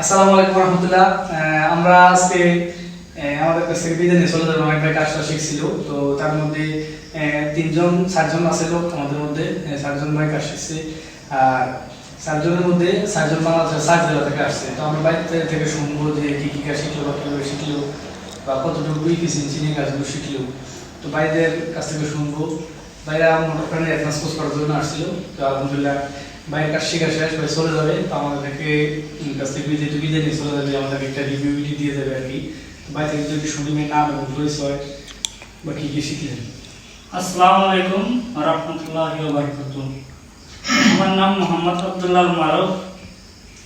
আসসালামু আলাইকুম রহমতুল্লাহ। আমরা আজকে আমাদের কাছ থেকে চলে যাব। অনেক কাজটা শিখছিল। তো তার মধ্যে তিনজন চারজন আছে লোক আমাদের মধ্যে। চারজন ভাই কাজ শিখছে। আর চারজনের মধ্যে চারজন বাংলাদেশের চার জেলা থেকে আসছে। তো আমরা বাইরে থেকে শুনব যে কি কি কাজ শিখলো, বা কীভাবে শিখলো, বা কতটুকু কি চিনি কাজগুলো শিখলো। তো বাইরের কাছ থেকে শুনব। বাইরে ফ্রেন্ড অ্যাডভান্স কোর্স করার জন্য আসছিল। তো আলহামদুলিল্লাহ বাইরের কাজ শেখা শেষ হয়ে চলে যাবে, তো আমাদেরকে কাছ থেকে বিদায় নিয়ে চলে যাবে, আমাদেরকে একটা রিভিউ দিয়ে দেবে আর কি। বাইরে থেকে যদি মেয়ের নাম এবং পরিচয় বা কি কি শিখলেন? আসসালামু আলাইকুম রহমতুল্লাহ বারকাত আমার নাম মোহাম্মদ আব্দুল্লাহ মারুফ।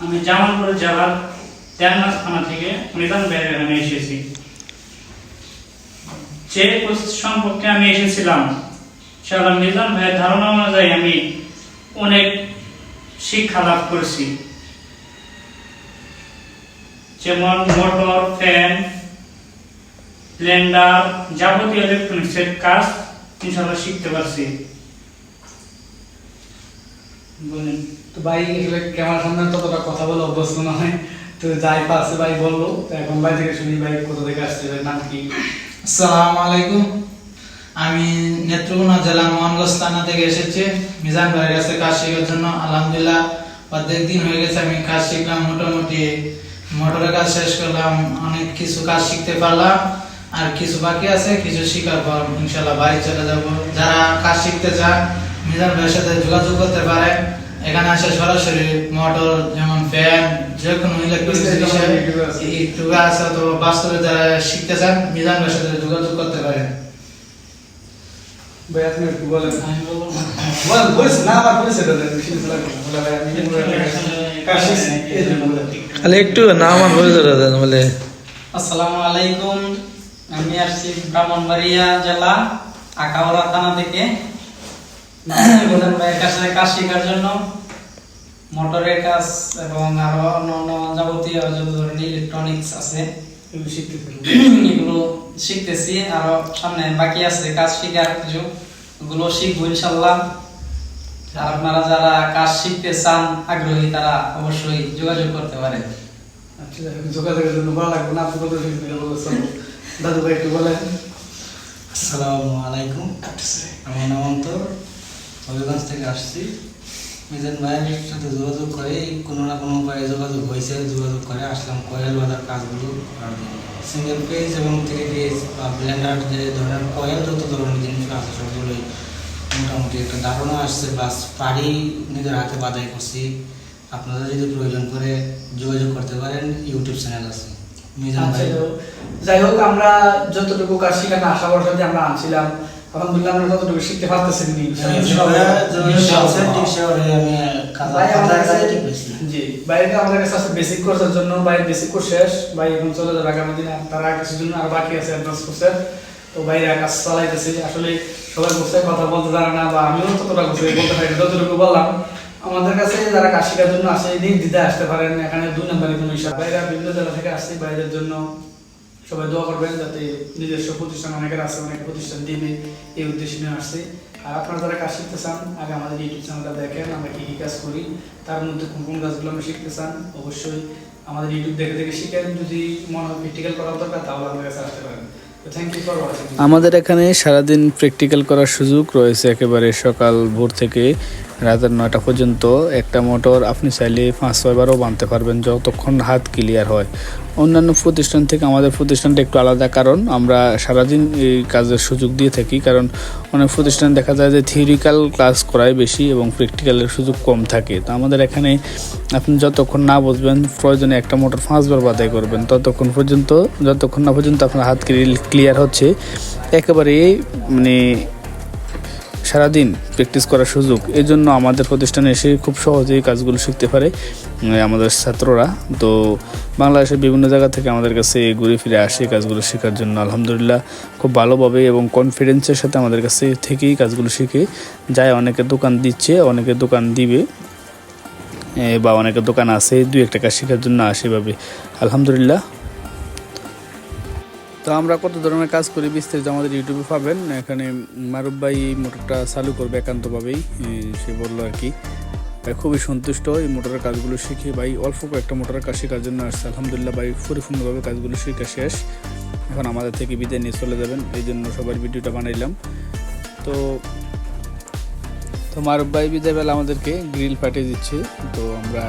আমি জামালপুর জেলার দেলনাথ থানা থেকে মিজান ভাইয়ের এখানে এসেছি। যে সম্পর্কে আমি এসেছিলাম, সেটা মিজান ভাইয়ের ধারণা অনুযায়ী আমি অনেক শিক্ষা লাভ করেছি। যেমন মোটর ফ্যান ব্লেন্ডার যাবতীয় ইলেকট্রনিক্সের কাজ ইনশাআল্লাহ শিখতে পারছি। বলেন। তো ভাই আসলে ক্যামেরার সামনে ততটা কথা বলে অভ্যস্ত নয় তো যাই পাশে ভাই বলল। তো এখন ভাই থেকে শুনি ভাই কোথা থেকে আসছে ভাই নাম কি? আসসালামু আলাইকুম। আমি নেত্রকোনা জেলা মোহনগঞ্জ থানা থেকে এসেছি। মিজান ভাইয়ের কাছে কাজ শেখার জন্য আলহামদুলিল্লাহ অর্ধেক দিন হয়ে গেছে, আমি কাজ শিখলাম মোটামুটি। মোটরের কাজ শেষ করলাম, অনেক কিছু কাজ শিখতে পারলাম। আর কিছু বাকি আছে, কিছু শিখার পর ইনশাল্লাহ বাড়ি চলে যাব। যারা কাজ শিখতে চান মিজান ভাইয়ের সাথে যোগাযোগ করতে পারে। এখানে আসে সরাসরি মোটর, যেমন ফ্যান যে কোনো ইলেকট্রনিক্স বিষয়ে আছে, অথবা বাস্তবে যারা শিখতে চান, মিজান ভাইয়ের সাথে যোগাযোগ করতে পারেন। ভাই আপনি একটু বলেন। আমি বল বলিস না আমার বলে দেন বলে। আসসালামু আলাইকুম আসছি ব্রাহ্মণবাড়িয়া জেলা আখাউড়া থানা থেকে। প্রধান ভাইয়ের কাছে কাজ শেখার জন্য মোটরের কাজ এবং আরও অন্য অন্য যাবতীয় ধরনের ইলেকট্রনিক্স আছে এগুলো শিখতে এগুলো শিখতেছি আরও সামনে বাকি আছে কাজ শেখার কিছু। ওগুলো শিখব ইনশাল্লাহ। আর আপনারা যারা কাজ শিখতে চান আগ্রহী তারা অবশ্যই যোগাযোগ করতে পারেন আচ্ছা যোগাযোগের জন্য ভালো লাগবে না? আপনি কত দাদু ভাই একটু বলেন। আসসালামু আলাইকুম। আমার নাম অন্তর। হবিগঞ্জ থেকে আসছি। মিজান ভাইয়ের সাথে যোগাযোগ করে কোনো না কোনো উপায়ে যোগাযোগ হয়েছে যোগাযোগ করে আসলাম কয়েল বাঁধার কাজগুলো করার জন্য। সিঙ্গেল পেজ এবং থ্রি পেজ বা ব্লেন্ডার যে ধরনের কয়েল যত ধরনের জিনিস আছে সবগুলোই মোটামুটি একটা ধারণা আসছে। বাস পারি নিজের হাতে বাধাই করছি। আপনারা যদি প্রয়োজন করে যোগাযোগ করতে পারেন ইউটিউব চ্যানেল আছে। মিজান আচ্ছা, ভাই যাই হোক আমরা যতটুকু কাজ শিখানো আশা ভরসা দিয়ে আমরা আনছিলাম। আলহামদুলিল্লাহ আমরা ততটুকু শিখতে পারতেছি আমাদের কাছে জি বাইরে আমাদের কাছে আছে বেসিক কোর্সের জন্য। বাইরে বেসিক কোর্স শেষ। ভাই এখন চলে যাবে আগামী দিনে। তারা কিছু জন্য আর বাকি আছে অ্যাডভান্স কোর্সের তো বাইরে কাজ চালাইতেছি। আসলে সবাই বসে কথা বলতে জানে না বা আমিও ততটা বসে বলতে পারি যতটুকু বললাম। আমাদের কাছে যারা কাজ শেখার জন্য আসে দিন দিতে আসতে পারেন। এখানে দুই কোনো হিসাব বাইরে বিভিন্ন জেলা থেকে আসছে বাইরের জন্য সবাই দোয়া করবেন যাতে নিজস্ব প্রতিষ্ঠান, অনেকের আছে, অনেক প্রতিষ্ঠান দিবে এই উদ্দেশ্যে নিয়ে আসছে। আর আপনারা যারা কাজ শিখতে চান, আগে আমাদের ইউটিউব চ্যানেলটা দেখেন, আমরা কী কী কাজ করি, তার মধ্যে কোন কোন কাজগুলো আমরা শিখতে চান, অবশ্যই আমাদের ইউটিউব দেখে দেখে শিখেন। যদি মনে হয় প্র্যাকটিক্যাল করা দরকার, তাহলে আমাদের কাছে আসতে পারেন। আমাদের এখানে সারাদিন প্র্যাকটিক্যাল করার সুযোগ রয়েছে একেবারে সকাল ভোর থেকে। রাতের নয়টা পর্যন্ত একটা মোটর আপনি চাইলে পাঁচ ছয়বারও বানতে পারবেন যতক্ষণ হাত ক্লিয়ার হয়। অন্যান্য প্রতিষ্ঠান থেকে আমাদের প্রতিষ্ঠানটা একটু আলাদা কারণ আমরা সারাদিন এই কাজের সুযোগ দিয়ে থাকি কারণ অনেক প্রতিষ্ঠান দেখা যায় যে থিওরিক্যাল ক্লাস করায় বেশি এবং প্র্যাকটিক্যালের সুযোগ কম থাকে। তো আমাদের এখানে আপনি যতক্ষণ না বুঝবেন প্রয়োজনে একটা মোটর পাঁচবার বাদাই করবেন। ততক্ষণ পর্যন্ত, যতক্ষণ না পর্যন্ত আপনার হাত ক্লিয়ার হচ্ছে একেবারে মানে সারাদিন প্র্যাকটিস করার সুযোগ। এই জন্য আমাদের প্রতিষ্ঠানে এসে খুব সহজেই কাজগুলো শিখতে পারে আমাদের ছাত্ররা। তো বাংলাদেশের বিভিন্ন জায়গা থেকে আমাদের কাছে ঘুরে ফিরে আসে কাজগুলো শেখার জন্য। আলহামদুলিল্লাহ খুব ভালোভাবে এবং কনফিডেন্সের সাথে আমাদের কাছে থেকেই কাজগুলো শিখে যায়। অনেকে দোকান দিচ্ছে, অনেকে দোকান দিবে বা অনেকে দোকান আছে দুই একটা কাজ শেখার জন্য আসে এভাবে। আলহামদুলিল্লাহ তো আমরা কত ধরনের কাজ করি বিস্তারিত আমাদের ইউটিউবে পাবেন। এখানে মারুফ ভাই মোটরটা চালু করবে একান্তভাবেই সে বলল আর কি। খুবই সন্তুষ্ট এই মোটরের কাজগুলো শিখে। ভাই, অল্প কয়েকটা মোটরের কাজ শেখার জন্য আসছে। আলহামদুলিল্লাহ ভাই, পরিপূর্ণভাবে কাজগুলো শেখা শেষ। এখন আমাদের থেকে বিদায় নিয়ে চলে যাবেন। এই জন্য সবার ভিডিওটা বানাইলাম। তো তো মারুফ ভাই বিদায় বেলা আমাদেরকে গ্রিল পাঠিয়ে দিচ্ছে। তো আমরা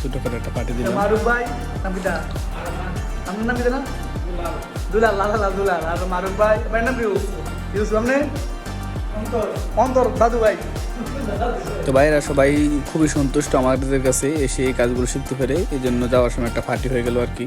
ছোটোখাটো একটা পাঠিয়ে দিলাম। মারুফ ভাই আপনার নাম কি দুলাল লালা লাল দুলাল। আর ভাই ভাই নাম কি? ইউসুফ আপনি অন্তর। অন্তর দাদু ভাই। তো ভাইরা সবাই খুবই সন্তুষ্ট আমাদের কাছে এসে এই কাজগুলো শিখতে পেরে। এই জন্য যাওয়ার সময় একটা পার্টি হয়ে গেল আর কি।